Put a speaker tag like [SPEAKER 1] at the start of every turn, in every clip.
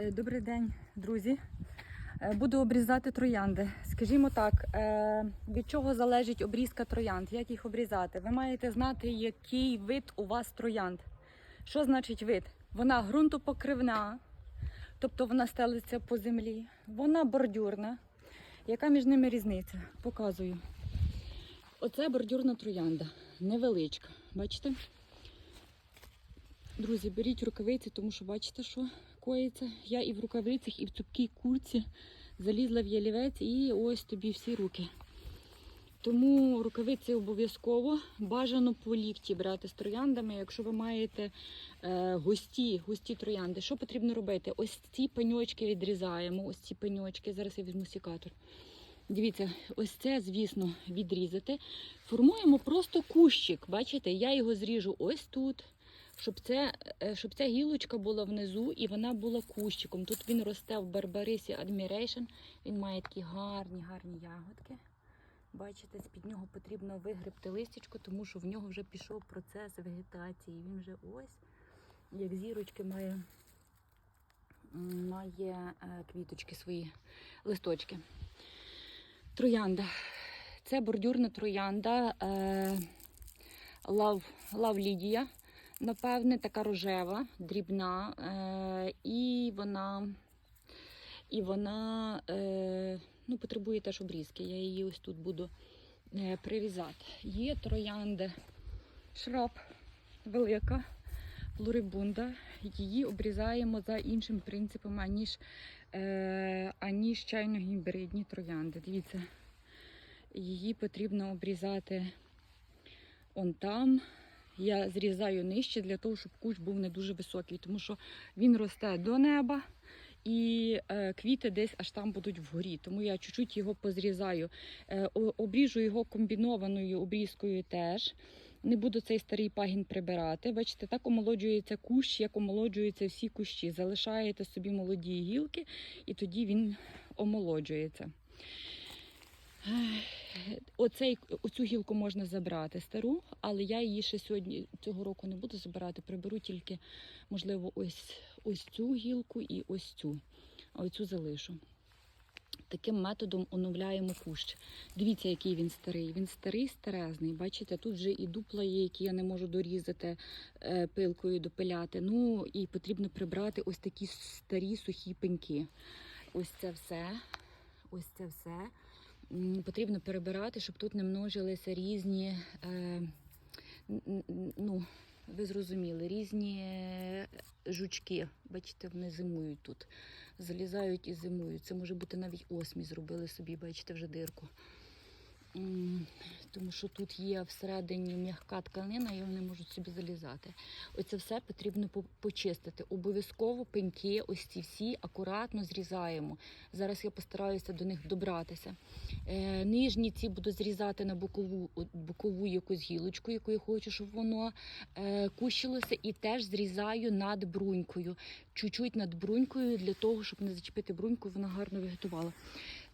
[SPEAKER 1] Е, Добрий день, друзі. Е, Буду обрізати троянди. Скажімо так, е, від чого залежить обрізка троянд? Як їх обрізати? Ви маєте знати, який вид у вас троянд. Що значить вид? Вона ґрунтопокривна, тобто вона стелиться по землі, вона бордюрна. Яка між ними різниця? Показую. Оце бордюрна троянда, невеличка. Бачите? Друзі, беріть рукавиці, тому що бачите, що коїться. Я і в рукавицях, і в цупкій курці залізла в ялівець і ось тобі всі руки. Тому рукавиці обов'язково бажано по лікті брати з трояндами, якщо ви маєте е, густі, густі троянди. Що потрібно робити? Ось ці пеньочки відрізаємо, ось ці пеньочки. Зараз я візьму сікатор. Дивіться, ось це, звісно, відрізати. Формуємо просто кущик. Бачите, я його зріжу ось тут щоб, це, е, щоб ця гілочка була внизу і вона була кущиком. Тут він росте в Барбарисі Admiration. Він має такі гарні, гарні ягодки. Бачите, з-під нього потрібно вигребти листячко, тому що в нього вже пішов процес вегетації. Він вже ось, як зірочки, має, має е, квіточки свої листочки. Троянда. Це бордюрна троянда е, Лав, Лав Лідія напевне, така рожева, дрібна, е, і вона і вона е, ну, потребує теж обрізки. Я її ось тут буду е, прирізати. Є троянди шраб велика, флорибунда. Її обрізаємо за іншим принципом, аніж, е, аніж чайно-гібридні троянди. Дивіться, її потрібно обрізати он там. Я зрізаю нижче для того, щоб кущ був не дуже високий, тому що він росте до неба і е, квіти десь аж там будуть вгорі. Тому я чуть-чуть його позрізаю. Е, обріжу його комбінованою обрізкою теж. Не буду цей старий пагін прибирати. Бачите, так омолоджується кущ, як омолоджуються всі кущі. Залишаєте собі молоді гілки, і тоді він омолоджується. Оцей, оцю гілку можна забрати стару, але я її ще сьогодні цього року не буду забирати. Приберу тільки, можливо, ось, ось цю гілку і ось цю. А оцю залишу. Таким методом оновляємо кущ. Дивіться, який він старий. Він старий, старезний. Бачите, тут вже і дупла є, які я не можу дорізати е, пилкою допиляти. Ну і потрібно прибрати ось такі старі сухі пеньки. Ось це все. Ось це все. Потрібно перебирати, щоб тут не множилися різні, е, ну, ви зрозуміли, різні е, жучки. Бачите, вони зимують тут. Залізають і зимують. Це може бути навіть осмі зробили собі, бачите, вже дирку. Тому що тут є всередині м'яка тканина, і вони можуть собі залізати. Оце все потрібно почистити. Обов'язково пеньки, ось ці всі акуратно зрізаємо. Зараз я постараюся до них добратися. Е, нижні ці буду зрізати на бокову, бокову якусь гілочку, яку я хочу, щоб воно е, кущилося, і теж зрізаю над брунькою. Чуть-чуть над брунькою для того, щоб не зачепити бруньку, вона гарно вегетувала.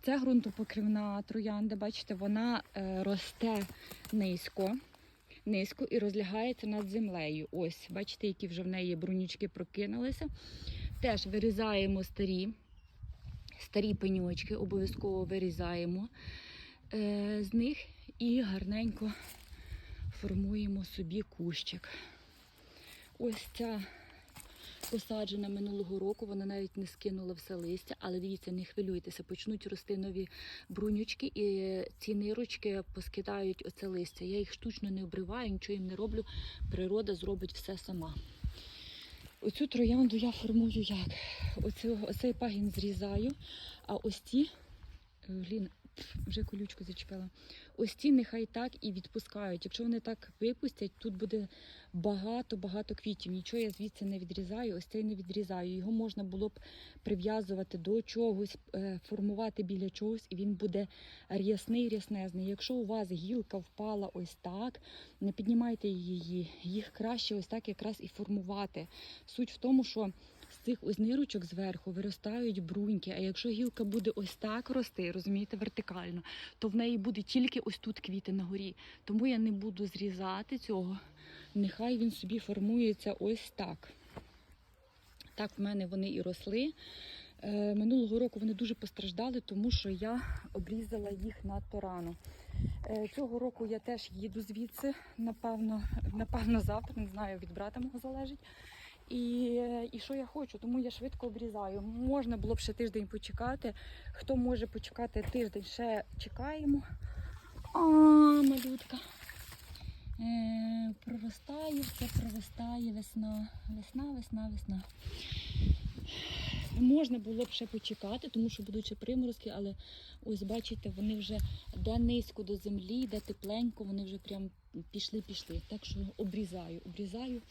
[SPEAKER 1] Це ґрунтопокривна троянда, бачите, вона е, росте низько. Низько і розлягається над землею. Ось, бачите, які вже в неї брунічки прокинулися. Теж вирізаємо старі, старі пеньочки, обов'язково вирізаємо е, з них і гарненько формуємо собі кущик. Ось ця посаджена минулого року, вона навіть не скинула все листя, але дивіться, не хвилюйтеся, почнуть рости нові брунючки, і ці нирочки поскидають оце листя. Я їх штучно не обриваю, нічого їм не роблю. Природа зробить все сама. Оцю троянду я формую як? Оцю, оцей пагін зрізаю, а ось ці, Глін, вже колючку зачепила. Ось ці нехай так і відпускають. Якщо вони так випустять, тут буде багато-багато квітів. Нічого я звідси не відрізаю, ось цей не відрізаю. Його можна було б прив'язувати до чогось, е, формувати біля чогось, і він буде рясний, ряснезний. Якщо у вас гілка впала ось так, не піднімайте її. Їх краще ось так якраз і формувати. Суть в тому, що цих ось нирочок зверху виростають бруньки. А якщо гілка буде ось так рости, розумієте, вертикально, то в неї буде тільки ось тут квіти на горі. Тому я не буду зрізати цього. Нехай він собі формується ось так. Так, в мене вони і росли. Е, Минулого року вони дуже постраждали, тому що я обрізала їх надто рано. Е, Цього року я теж їду звідси, напевно, напевно, завтра, не знаю, від брата мого залежить. І, і що я хочу, тому я швидко обрізаю. Можна було б ще тиждень почекати. Хто може почекати тиждень, ще чекаємо. А, малютка. Е, проростає, все проростає, весна, весна, весна, весна. Можна було б ще почекати, тому що будуть ще приморозки, але ось бачите, вони вже де низько до землі, де тепленько, вони вже прям пішли-пішли. Так що обрізаю, обрізаю,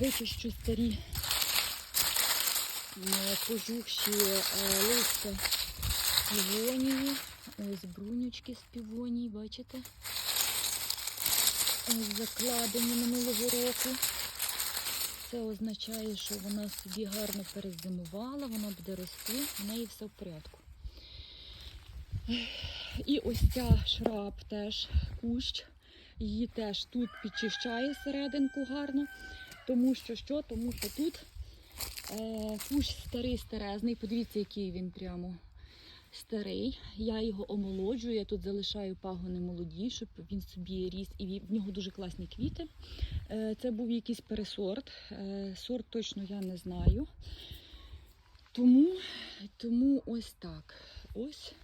[SPEAKER 1] вичищу старі е, пожухші е, листя півонії. Ось брунючки з півонії, бачите? Закладені минулого року. Це означає, що вона собі гарно перезимувала, вона буде рости, в неї все в порядку. І ось ця шраб теж кущ. Її теж тут підчищає серединку гарно. Тому що що? Тому що тут е, кущ старий старезний. Подивіться, який він прямо старий. Я його омолоджую, я тут залишаю пагони молоді, щоб він собі ріс. І в нього дуже класні квіти. Е, Це був якийсь пересорт. Е, Сорт точно я не знаю. Тому, тому ось так. Ось,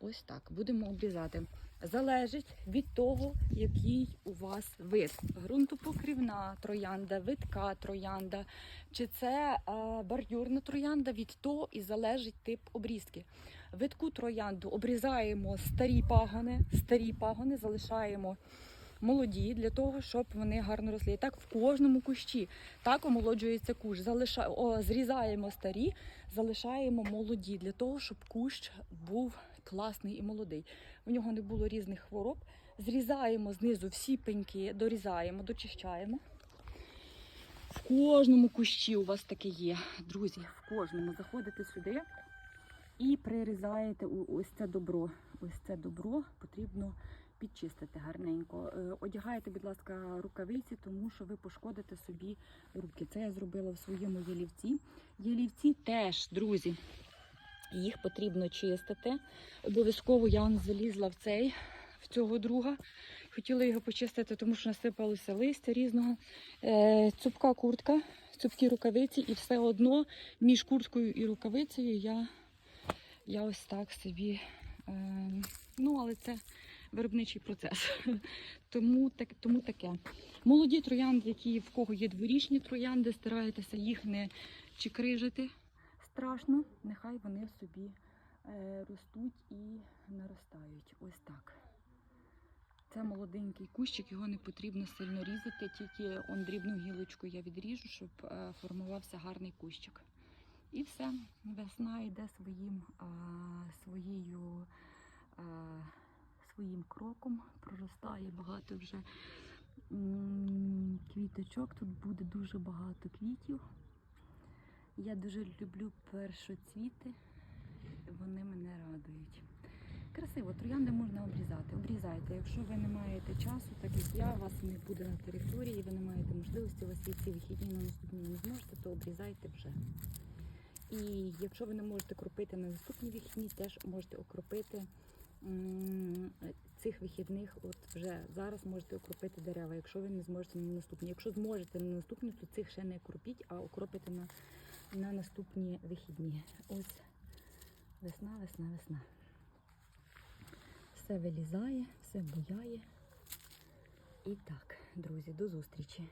[SPEAKER 1] ось так. Будемо обрізати. Залежить від того, який у вас вид. Ґрунтопокрівна троянда, видка троянда, чи це е, бордюрна троянда, від того і залежить тип обрізки. Видку троянду обрізаємо старі пагони, старі пагони залишаємо молоді для того, щоб вони гарно росли. Так в кожному кущі так омолоджується кущ. Залиша... О, зрізаємо старі, залишаємо молоді для того, щоб кущ був класний і молодий. У нього не було різних хвороб. Зрізаємо знизу всі пеньки, дорізаємо, дочищаємо. В кожному кущі у вас таке є, друзі. В кожному заходите сюди і прирізаєте ось це добро. Ось це добро потрібно підчистити гарненько. Е, Одягаєте, будь ласка, рукавиці, тому що ви пошкодите собі руки. Це я зробила в своєму ялівці. Ялівці теж, друзі, їх потрібно чистити. Обов'язково я он залізла в цей, в цього друга. Хотіла його почистити, тому що насипалося листя різного. Е, цупка куртка, цупкі рукавиці, і все одно між курткою і рукавицею я, я ось так собі. Е, ну, але це виробничий процес. тому, так, тому таке. Молоді троянди, які в кого є дворічні троянди, старайтеся їх не чикрижити страшно. Нехай вони собі е, ростуть і наростають. Ось так. Це молоденький кущик, його не потрібно сильно різати, тільки он дрібну гілочку я відріжу, щоб е, формувався гарний кущик. І все, весна йде своїм, своєю, своїм кроком, проростає багато вже квіточок. Тут буде дуже багато квітів. Я дуже люблю першоцвіти, вони мене радують. Красиво, троянди можна обрізати. Обрізайте. Якщо ви не маєте часу, так як я, вас не буде на території, ви не маєте можливості, у вас є ці вихідні на наступні не зможете, то обрізайте вже. І якщо ви не можете кропити на наступні вихідні, теж можете окропити цих вихідних, от вже зараз можете окропити дерева, якщо ви не зможете на наступні. Якщо зможете на наступні, то цих ще не кропіть, а окропите на, на наступні вихідні. Ось весна, весна, весна. Все вилізає, все буяє. І так, друзі, до зустрічі.